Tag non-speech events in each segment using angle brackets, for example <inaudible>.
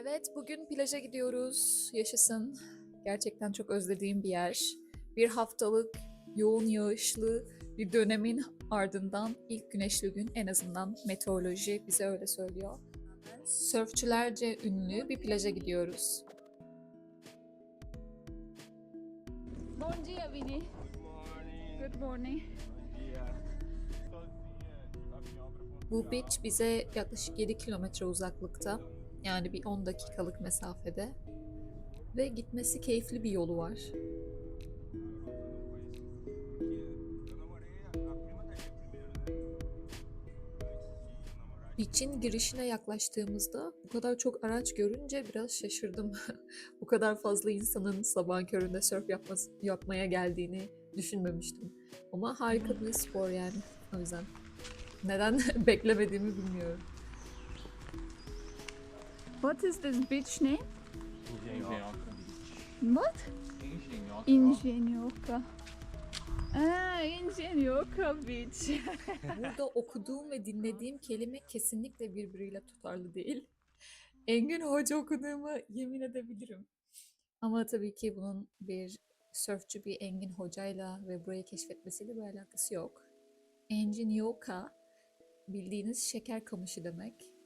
Evet, bugün plaja gidiyoruz. Yaşasın. Gerçekten çok özlediğim bir yer. Bir haftalık yoğun yağışlı bir dönemin ardından ilk güneşli gün en azından meteoroloji bize öyle söylüyor. Sörfçülerce ünlü bir plaja gidiyoruz. Bom dia, Vini. Good morning. Bu beach bize yaklaşık 7 kilometre uzaklıkta. Yani bir 10 dakikalık mesafede. Ve gitmesi keyifli bir yolu var. Beach'in girişine yaklaştığımızda bu kadar çok araç görünce biraz şaşırdım. <laughs> bu kadar fazla insanın sabahın köründe surf yapması, yapmaya geldiğini düşünmemiştim. Ama harika bir spor yani o yüzden. Neden <laughs> beklemediğimi bilmiyorum. What is this beach name? Engenhoca. What? Engenhoca. Ingenioca. Aa, Ingenioca Beach. <laughs> Burada okuduğum ve dinlediğim kelime kesinlikle birbiriyle tutarlı değil. Engin Hoca okuduğumu yemin edebilirim. Ama tabii ki bunun bir sörfçü bir Engin Hoca'yla ve burayı keşfetmesiyle bir alakası yok. Engin Yoka bildiğiniz şeker kamışı demek.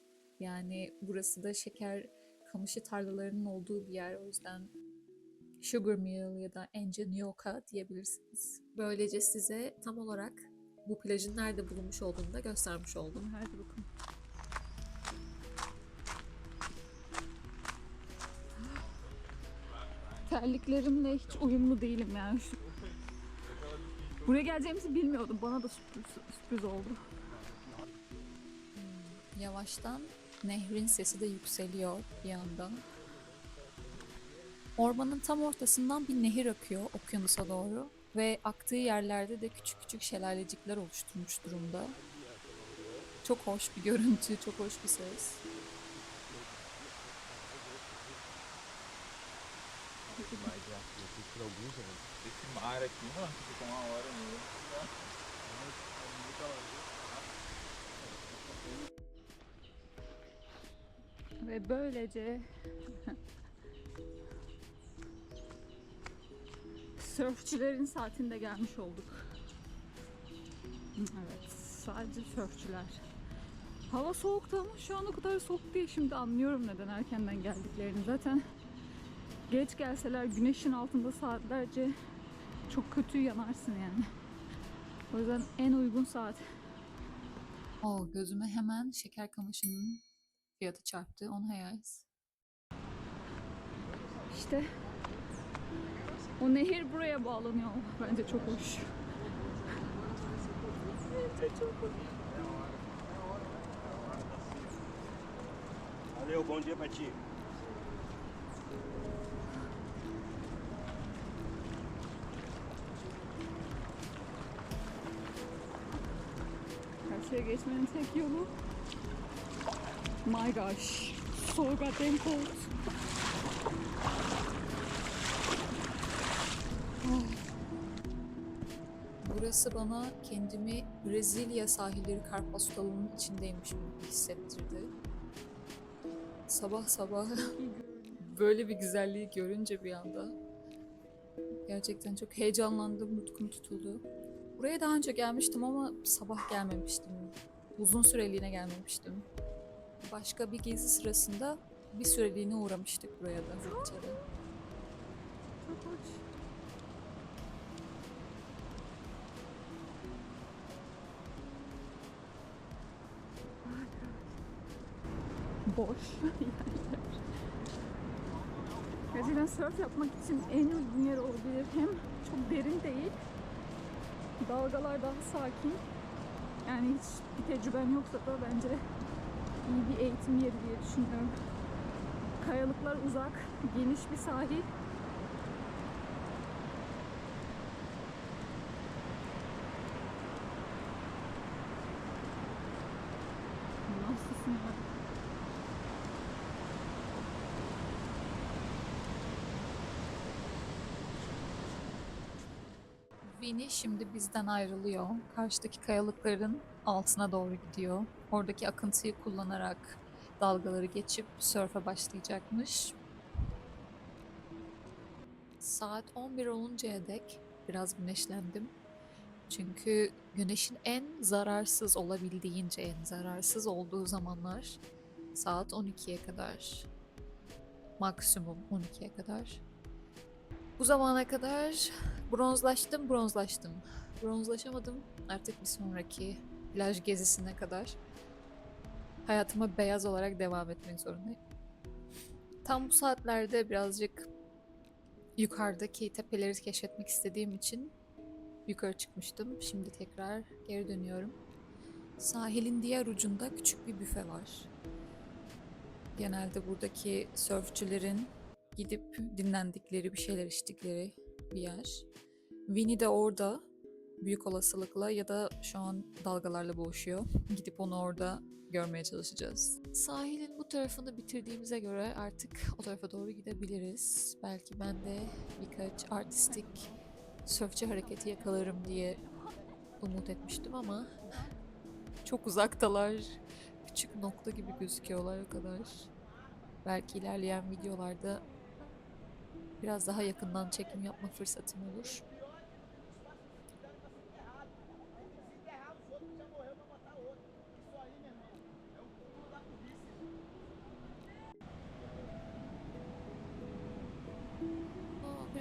Yani burası da şeker kamışı tarlalarının olduğu bir yer. O yüzden Sugar Mill ya da Engin Yoka diyebilirsiniz. Böylece size tam olarak bu plajın nerede bulunmuş olduğunu da göstermiş oldum. Hadi bakalım. Terliklerimle hiç uyumlu değilim yani. Buraya geleceğimizi bilmiyordum. Bana da sürpriz, sürpriz oldu. Yavaştan nehrin sesi de yükseliyor bir yandan. Ormanın tam ortasından bir nehir akıyor okyanusa doğru ve aktığı yerlerde de küçük küçük şelalecikler oluşturmuş durumda. Çok hoş bir görüntü, çok hoş bir ses. Esse mar aqui, mano, que fica uma hora mesmo. Ve böylece sörfçülerin saatinde gelmiş olduk. Evet, sadece sörfçüler. Hava soğuktu ama şu an o kadar soğuk değil. Şimdi anlıyorum neden erkenden geldiklerini. Zaten geç gelseler güneşin altında saatlerce çok kötü yanarsın yani. O yüzden en uygun saat. O gözüme hemen şeker kamışının fiyatı çarptı. 10 reais. İşte o nehir buraya bağlanıyor. Bence çok hoş. Bence çok hoş. Valeu, bom dia pra ti. Karşıya geçmenin tek yolu My gosh. So goddamn cold. Burası bana kendimi Brezilya sahilleri kartpostalının içindeymiş gibi hissettirdi. Sabah sabah <laughs> böyle bir güzelliği görünce bir anda gerçekten çok heyecanlandım, nutkum tutuldu. Buraya daha önce gelmiştim ama sabah gelmemiştim. Uzun süreliğine gelmemiştim. Başka bir gezi sırasında bir süreliğine uğramıştık buraya da hoş. Boş <laughs> yerler. Gerçekten surf yapmak için en uygun yer olabilir. Hem çok derin değil. Dalgalar daha sakin. Yani hiç bir tecrüben yoksa da bence iyi bir eğitim yeri diye düşünüyorum. Kayalıklar uzak, geniş bir sahil. Nasılsın ya? Vini şimdi bizden ayrılıyor. Karşıdaki kayalıkların altına doğru gidiyor. Oradaki akıntıyı kullanarak dalgaları geçip sörfe başlayacakmış. Saat 11 oluncaya dek biraz güneşlendim. Çünkü güneşin en zararsız olabildiğince en zararsız olduğu zamanlar saat 12'ye kadar. Maksimum 12'ye kadar. Bu zamana kadar bronzlaştım, bronzlaştım. Bronzlaşamadım artık bir sonraki plaj gezisine kadar. Hayatıma beyaz olarak devam etmek zorundayım. Tam bu saatlerde birazcık yukarıdaki tepeleri keşfetmek istediğim için yukarı çıkmıştım. Şimdi tekrar geri dönüyorum. Sahilin diğer ucunda küçük bir büfe var. Genelde buradaki sörfçülerin gidip dinlendikleri, bir şeyler içtikleri bir yer. Winnie de orada büyük olasılıkla ya da şu an dalgalarla boğuşuyor. Gidip onu orada görmeye çalışacağız. Sahilin bu tarafını bitirdiğimize göre artık o tarafa doğru gidebiliriz. Belki ben de birkaç artistik sörfçü hareketi yakalarım diye umut etmiştim ama çok uzaktalar. Küçük nokta gibi gözüküyorlar o kadar. Belki ilerleyen videolarda biraz daha yakından çekim yapma fırsatım olur.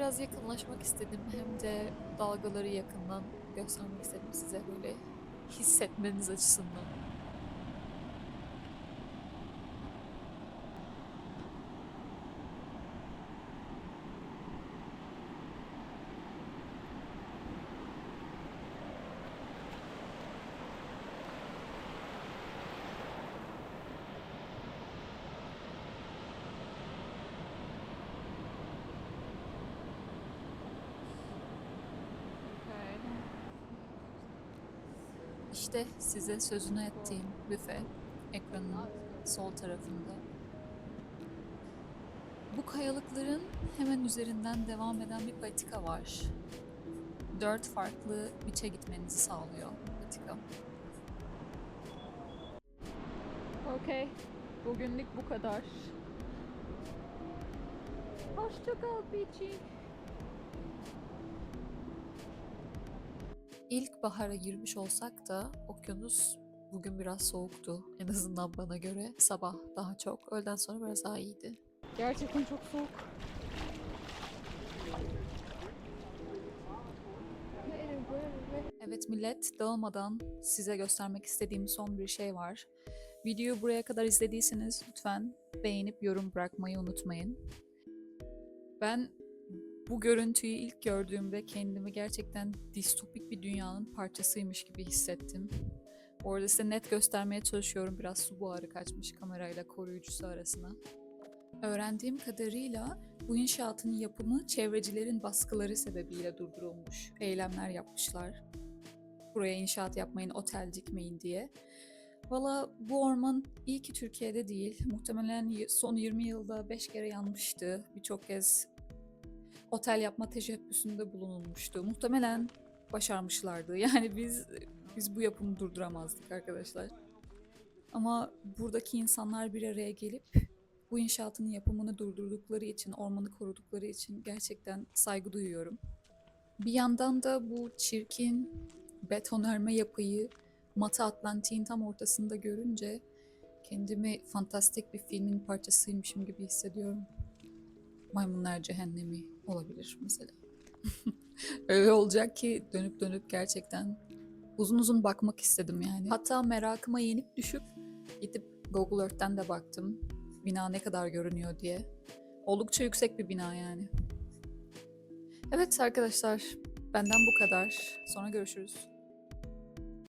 Biraz yakınlaşmak istedim. Hem de dalgaları yakından göstermek istedim size böyle hissetmeniz açısından. İşte size sözünü ettiğim büfe ekranın sol tarafında. Bu kayalıkların hemen üzerinden devam eden bir patika var. Dört farklı biçe gitmenizi sağlıyor patika. Okey. Bugünlük bu kadar. Hoşça kal İlk bahara girmiş olsak da okyanus bugün biraz soğuktu. En azından bana göre. Sabah daha çok, öğleden sonra biraz daha iyiydi. Gerçekten çok soğuk. Evet millet, dağılmadan size göstermek istediğim son bir şey var. Videoyu buraya kadar izlediyseniz lütfen beğenip yorum bırakmayı unutmayın. Ben bu görüntüyü ilk gördüğümde kendimi gerçekten distopik bir dünyanın parçasıymış gibi hissettim. Orada size net göstermeye çalışıyorum biraz su buharı kaçmış kamerayla koruyucusu arasına. Öğrendiğim kadarıyla bu inşaatın yapımı çevrecilerin baskıları sebebiyle durdurulmuş. Eylemler yapmışlar. Buraya inşaat yapmayın, otel dikmeyin diye. Valla bu orman iyi ki Türkiye'de değil. Muhtemelen son 20 yılda 5 kere yanmıştı. Birçok kez otel yapma teşebbüsünde bulunulmuştu. Muhtemelen başarmışlardı. <laughs> Yani biz biz bu yapımı durduramazdık arkadaşlar. Ama buradaki insanlar bir araya gelip bu inşaatın yapımını durdurdukları için, ormanı korudukları için gerçekten saygı duyuyorum. Bir yandan da bu çirkin betonarme yapıyı Mata Atlantik'in tam ortasında görünce kendimi fantastik bir filmin parçasıymışım gibi hissediyorum. Maymunlar Cehennemi olabilir mesela. <laughs> Öyle olacak ki dönüp dönüp gerçekten uzun uzun bakmak istedim yani. Hatta merakıma yenik düşüp gidip Google Earth'ten de baktım. Bina ne kadar görünüyor diye. Oldukça yüksek bir bina yani. Evet arkadaşlar, benden bu kadar. Sonra görüşürüz.